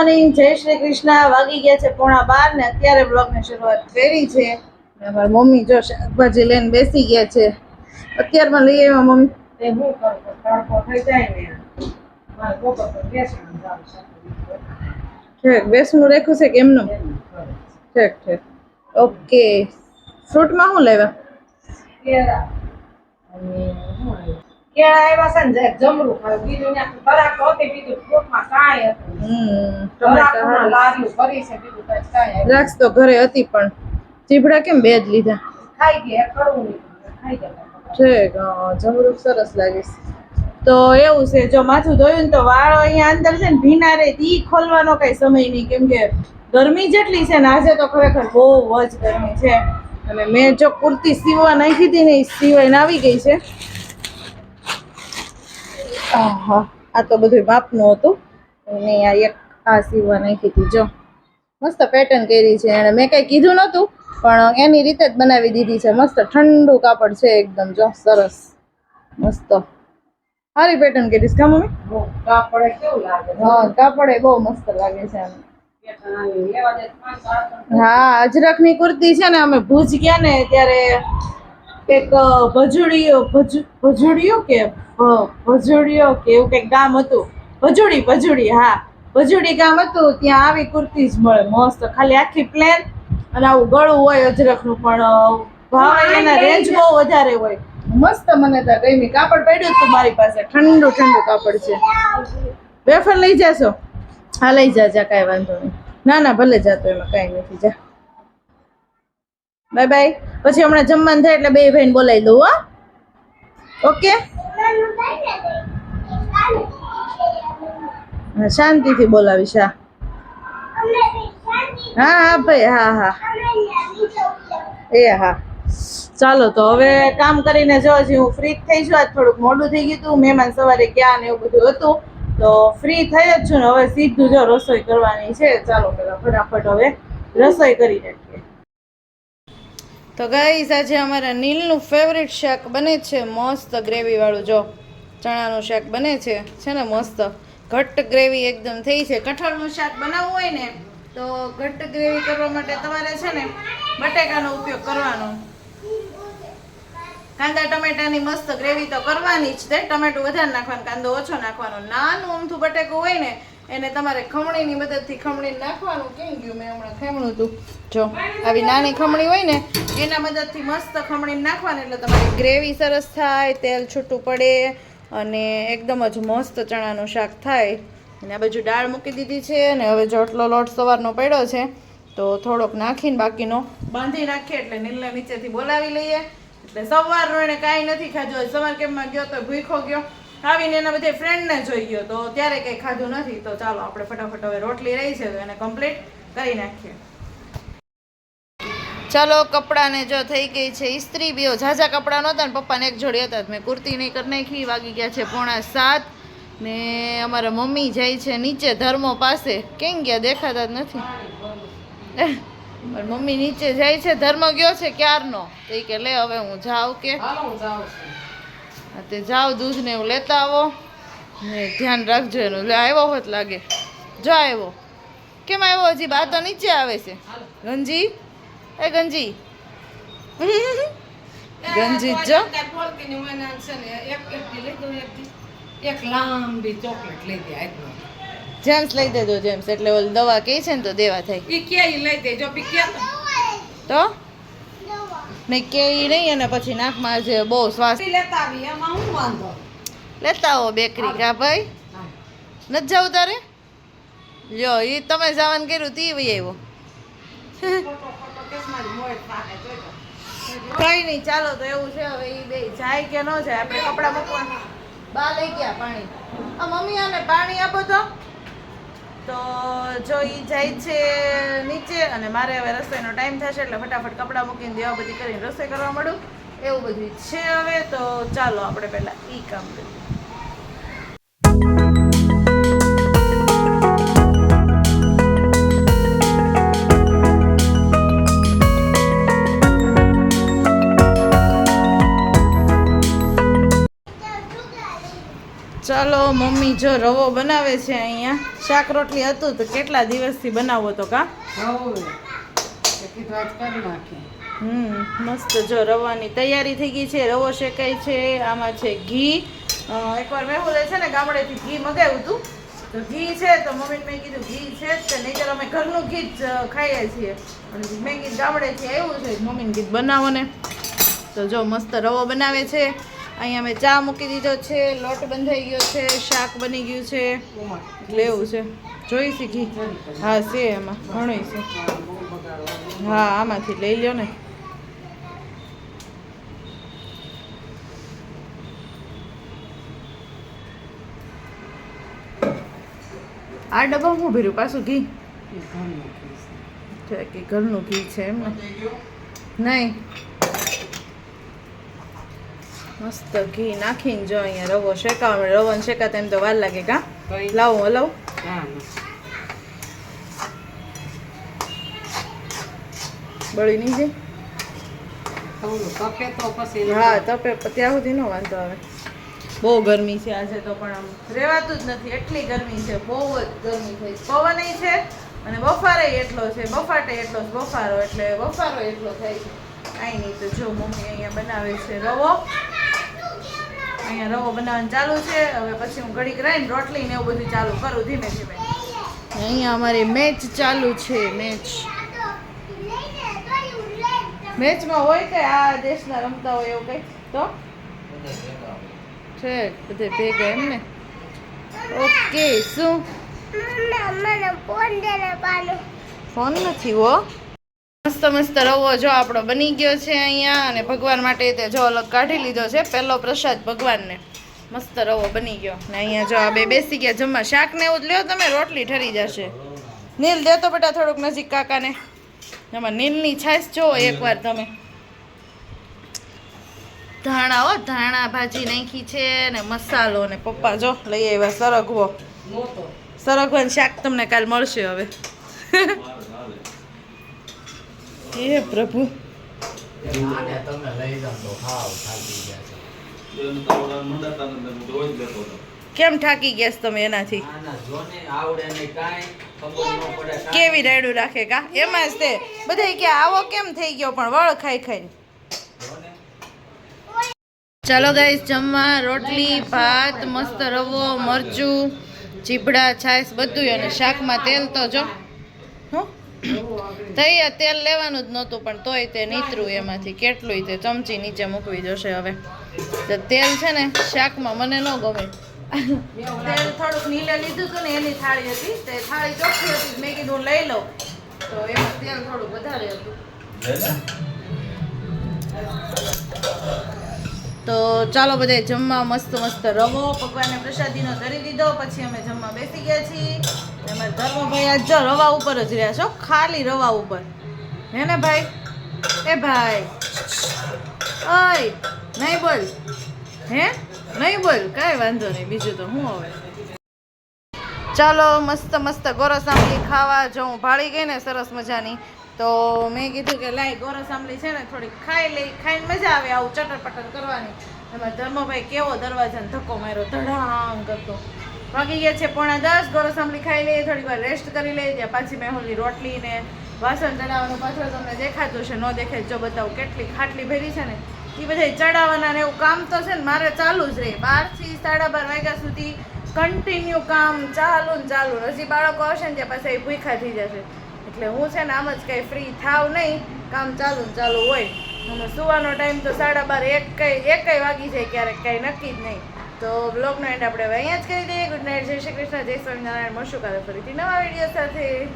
Morning જય શ્રી કૃષ્ણ વાગી ગયા છે પોણા બાર ને અત્યારે બ્લોગની શરૂઆત કરી છે. ને મમ્મી જો શાકભાજી લઈને બેસી ગયા છે. અત્યારમાં લઈ આવ્યા મમ્મી. હું તડકો થઈ જાય ને છે. ઠીક બેસનું રાખ્યું છે કે એમનું. ઠીક ઠીક. ઓકે. ફ્રૂટમાં શું લેવા? કેળા. અને શું કેળા આવ્યા છે ને જમરૂ ખાયું. બીજું ને બરાક તો હતી, બીજું ફ્રૂટમાં કાંઈ હતું નહીં. હારું. લાર્યું કરી છે, બીજું કાંઈ કાંઈ દ્રાક્ષ તો ઘરે હતી પણ ચીભડા કેમ બે જ લીધા ખાઈ ગયા, કડવું નીકળ્યું, ખાઈ ગયા. ઠીક હા, સરસ લાગે છે તો એવું છે જો માથું ધોયું ને તો વાળો અહીંયા અંદર છે ને ભીના રે ઈ ખોલવાનો કઈ સમય નહીં કેમ કે ગરમી જેટલી છે ને આજે તો ખરેખર બહુ જ ગરમી છે અને મેં જો કુર્તી સીવવા નાખી હતી ને એ સિવાય આવી ગઈ છે આહા આ તો બધું માપનું હતું. અને આ એક આ સીવા નાખી હતી જો. મસ્ત પેટર્ન કરી છે એણે. મેં કઈ કીધું નહોતું પણ એની રીતે જ બનાવી દીધી છે. મસ્ત ઠંડુ કાપડ છે એકદમ જો. સરસ. મસ્ત. સારી પેટર્ન કરી કા મમ્મી? કાપડે કેવું લાગે? હા કાપડ બહુ મસ્ત લાગે છે આમ હા અજરખની કુર્તી છે ને અમે ભુજ ગયા ને ત્યારે એક ભજડીયો ભજ ભજુડીઓ કે ભજડીયો કે એવું કંઈક ગામ હતું. ભજુડી ભજુડી હા. ભજુડી ગામ હતું ત્યાં આવી કુર્તી જ મળે મસ્ત. ખાલી આખી પ્લેન અને આવું ગળું હોય અજરખનું પણ ભાવ એના રેન્જ બહુ વધારે હોય. મસ્ત મને તો ગમી. કાપડ પડ્યું હતું મારી પાસે. ઠંડુ ઠંડુ કાપડ છે. વેફર લઈ જાશો? હા લઈ જા જા કાંઈ વાંધો નહીં. ના ના ભલે જાતો એમાં કાંઈ નથી. જા. Bye bye. પછી હમણાં જમવાનું થાય એટલે બે ભાઈને બોલાવી દઉં, હો. ઓકે? શાંતિથી બોલાવીશ, હા. હા હા, ભાઈ, હા હા. એ, હા. ચાલો, તો હવે કામ કરીને જો હજી હું ફ્રી થઈ છું આજ થોડુંક મોડું થઈ ગયું હતું, મહેમાન સવારે ગયા ને એવું બધું હતું. તો ફ્રી થઈ જ છું ને, હવે સીધું જો રસોઈ કરવાની છે. ચાલો, પેલા ફટાફટ હવે રસોઈ કરી નાખીએ. તો ગાઈઝ આજે અમારા નીલનું ફેવરેટ શાક બને છે મસ્ત ગ્રેવીવાળું. જો, ચણાનું શાક બને છે છે ને મસ્ત. ઘટ્ટ ગ્રેવી એકદમ થઈ છે. કઠોળનું શાક બનાવવું હોય ને, તો ઘટ્ટ ગ્રેવી કરવા માટે તમારે છે ને બટેકાનો ઉપયોગ કરવાનો. કાંદા ટમેટાની મસ્ત ગ્રેવી તો કરવાની જ છે ટમેટું વધારે નાખવાનું, કાંદો ઓછો નાખવાનો. નાનું અમથું બટેકું હોય ને, એને તમારે ખમણીની મદદથી ખમણી નાખવાનું. કેમ ગયું મેં હમણાં ખમણું હતું જો, આવી નાની ખમણી હોય ને એના મદદથી મસ્ત ખમણી નાખવાની, એટલે તમારી ગ્રેવી સરસ થાય, તેલ છૂટું પડે અને એકદમ જ મસ્ત ચણાનું શાક થાય. અને આ બાજુ દાળ મૂકી દીધી છે અને હવે જો આટલો લોટ સવારનો પડ્યો છે, તો થોડોક નાખીને બાકીનો બાંધી નાખીએ, એટલે નીલને નીચેથી બોલાવી લઈએ. એટલે સવારનો એને કાંઈ નથી ખાધું સવાર કેમમાં ગયો તો ભૂખો ગયો. આવીને એના બધે ફ્રેન્ડને જોઈ ગયો, તો ત્યારે કંઈ ખાધું નથી. તો ચાલો, આપણે ફટાફટ હવે રોટલી રહી છે, તો એને કમ્પ્લીટ કરી નાખીએ. ચાલો કપડાને જો થઈ ગઈ છે ઇસ્ત્રી બીઓ ઝાઝા કપડાં નહોતા ને પપ્પાને એક જોડી હતા મેં કુર્તી નહીં કરી નાખી વાગી ગયા છે પોણા સાત. ને અમારા મમ્મી જાય છે નીચે ધર્મો પાસે. કેમ ગયા? દેખાતા જ નથી. મારી મમ્મી નીચે જાય છે ધર્મ ગયો છે ક્યારનો? તો ઈ કે લે હવે હું જાઉં કે. તે જાઓ દૂધ ને એવું લેતા આવો. ને ધ્યાન રાખજો એનું. લે આવ્યો હોત લાગે. જો આવ્યો. કેમ આવ્યો? હજી બા તો નીચે આવે છે. ગંજી એ ગંજી. ગંજી જ એક લાંબી ચોકલેટ લઈ દે આજનો જેમ્સ લઈ દેજો જેમ્સ એટલે ઓલ દવા કહે છે ને તો દેવા થાય. ઈ કે ઈ લઈ દેજો કે તો? મેં કે ઈ નહીં અને પછી નાકમાં જે બહુ શ્વાસ લેતા આવી એમાં હું વાંધો? લેતા આવો બેકરી કા ભાઈ? નથી જાવ તારે? લ્યો એ તમે જવાનું કર્યું તી વહી આવ્યો. કઈ નહીં ચાલો તો એવું છે, હવે એ બે જાય કે ન જાય, આપણે કપડાં મૂકવા. બા લઈ ગયા પાણી. આ મમ્મી આને પાણી આપો તો તો જો એ જાય છે નીચે, અને મારે હવે રસોઈનો ટાઈમ થશે, એટલે ફટાફટ કપડાં મૂકીને દેવા બધી કરીને રસોઈ કરવા મળું એવું બધું છે હવે, તો ચાલો આપણે પહેલાં એ કામ કરીએ. ચાલો મમ્મી જો રવો બનાવે છે અહીંયા. શાક રોટલી હતું તો કેટલા દિવસથી બનાવો તો કા? હમ મસ્ત જો રવાની તૈયારી થઈ ગઈ છે. રવો શેકાય છે આમાં છે ઘી. એકવાર મેહુલે છે ને ગામડેથી ઘી મગાવ્યું હતું તો ઘી છે તો મમ્મીને મેં કીધું ઘી છે જ તે નહીંતર અમે ઘરનું ઘી જ ખાઈએ છીએ. અને મેં કીધું ગામડેથી આવ્યું છે મમ્મીને કીધું બનાવો ને. તો જો મસ્ત રવો બનાવે છે. અહીંયા મેં ચા મૂકી દીધો છે લોટ બંધાઈ ગયો છે શાક બની ગયું છે. લેવું છે. જોઈ શીખી હા છે એમાં ઘણું છે. હા આમાંથી લઈ લ્યો ને. આ ડબ્બા હું ભર્યું? પાછું ઘી? ઘરનું ઘી છે. એમ ને. નહીં. મસ્ત ઘી નાખીને જો અહીંયા રવો શેકાવ રવો ને શેકાતા એમ તો વાર લાગે કા? લાવો હલાવો. બળી નહીં જાય? હા તપે ત્યાં સુધી નો વાંધો આવે. બહુ ગરમી છે આજે તો પણ આમ રહેવાતું જ નથી. એટલી ગરમી છે બહુ જ ગરમી થઈ. પવન છે અને બફારે એટલો છે. બફાટે એટલો છે બફારો એટલે બફારો એટલો થાય છે. કાંઈ નહીં તો જો મમ્મી અહીંયા બનાવે છે રવો. અહીંયા રવો બનાવવાનું ચાલુ છે. હવે પછી હું ઘડીક રહીને રોટલી ને એવું બધું ચાલુ કરું. ધીમે ધીમે. અહીંયા અમારી મેચ ચાલુ છે મેચ. મેચમાં હોય કે આ દેશના રમતા હોય એવું કંઈક? તો? છે બધે ભેગા એમ ને? ઓકે શું? ફોન નથી હો. મસ્ત મસ્ત રવો જો આપણો બની ગયો છે અહીંયા અને ભગવાન માટે તે જો અલગ કાઢી લીધો છે. પહેલો પ્રસાદ ભગવાનને. મસ્ત રવો બની ગયો. ને અહીંયા જો આ બે બેસી ગયા જમવા. શાક ને એવું જ લ્યો તમે રોટલી ઠરી જશે. નીલ દેતો બેટા થોડુંક નજીક કાકાને. એમાં નીલની છાશ જો એકવાર તમે. ધાણા હો ધાણા ભાજી નાખી છે ને મસાલો ને પપ્પા જો લઈ આવ્યા સરગવો. સરગવાનું શાક તમને કાલ મળશે હવે. એ પ્રભુ. આને તમે લઈ જાઓ તો હાવ થાકી ગયા છે. કેમ થાકી ગયા છો તમે એનાથી? આના જોને આવડે ને કાંઈ ખબર ન પડે કાંઈ. કેવી રાયડું રાખે કા? એમાં જ તે. બધા કે આવો કેમ થઈ ગયો પણ વળ ખાઈ ખાઈ ચાલો ગાઈસ જમવા રોટલી ભાત મસ્ત રવો મરચું ચીપડા છાશ બધું અને શાકમાં તેલ તો જો. હું થઈ તેલ લેવાનું જ નહોતું પણ તોય તે નીતરું એમાંથી. કેટલુંય તે ચમચી નીચે મૂકવી જશે હવે. તો તેલ છે ને શાકમાં મને ન ગમે. તેલ થોડુંક નીલે લીધું હતું ને એની થાળી હતી તે થાળી ચોખ્ખી હતી મેં કીધું લઈ લઉં. તો એમાં તેલ થોડું વધારે હતું. તો ચાલો બધા જમવા મસ્ત મસ્ત રવો ભગવાનને પ્રસાદીનો ધરી દીધો, પછી અમે જમવા બેસી ગયા છીએ. અમારા ધર્મભાઈ આજ જો રવા ઉપર જ રહ્યા છો ખાલી રવા ઉપર. હે ને ભાઈ? એ ભાઈ. ઓય, નહીં બોલ. હે? નહીં બોલ, કાંઈ વાંધો નહીં, બીજું તો હું હવે. ચાલો, મસ્ત મસ્ત ગોરસ આંબલી ખાવા, જો હું ભાળી ગઈ ને, સરસ મજાની. તો મેં કીધું કે લાઈ ગોરસ આંબલી છે ને, થોડીક ખાઈ લઈ, ખાઈને મજા આવે આવું ચટર પટર કરવાની. એમાં ધર્મભાઈ કેવો દરવાજાને ધક્કો માર્યો, ધડાંગ કરતો વાગી ગયા છે પોણા દસ ગોરસ આંબલી ખાઈ લઈએ, થોડીક વાર રેસ્ટ કરી લઈએ, ત્યાં પાછી મેં હોલી રોટલી ને વાસણ ચડાવવાનું પાછળ તમને દેખાતું છે, ન દેખાય જો બતાવું કેટલી ખાટલી ભરી છે ને. એ બધા ચડાવવાના ને એવું કામ તો છે ને, મારે ચાલુ જ રહે. બારથી સાડા બાર વાગ્યા સુધી કન્ટિન્યુ કામ ચાલુ ને ચાલુ. હજી બાળકો આવશે ને, ત્યાં પાછા એ ભૂખા થઈ જશે. એટલે હું છે ને આમ જ કંઈ ફ્રી થાવ નહીં, કામ ચાલુ ને ચાલુ હોય. અને સુવાનો ટાઈમ તો સાડા બાર એક કઈ એકય વાગી જાય ક્યારેક કંઈ નક્કી જ નહીં. તો બ્લોગનો એન્ડ આપણે અહીંયા જ કરી દઈએ. ગુડ નાઇટ જય શ્રી કૃષ્ણ. જય સ્વામિનારાયણ. મળશું કાલે ફરીથી નવા વીડિયો સાથે.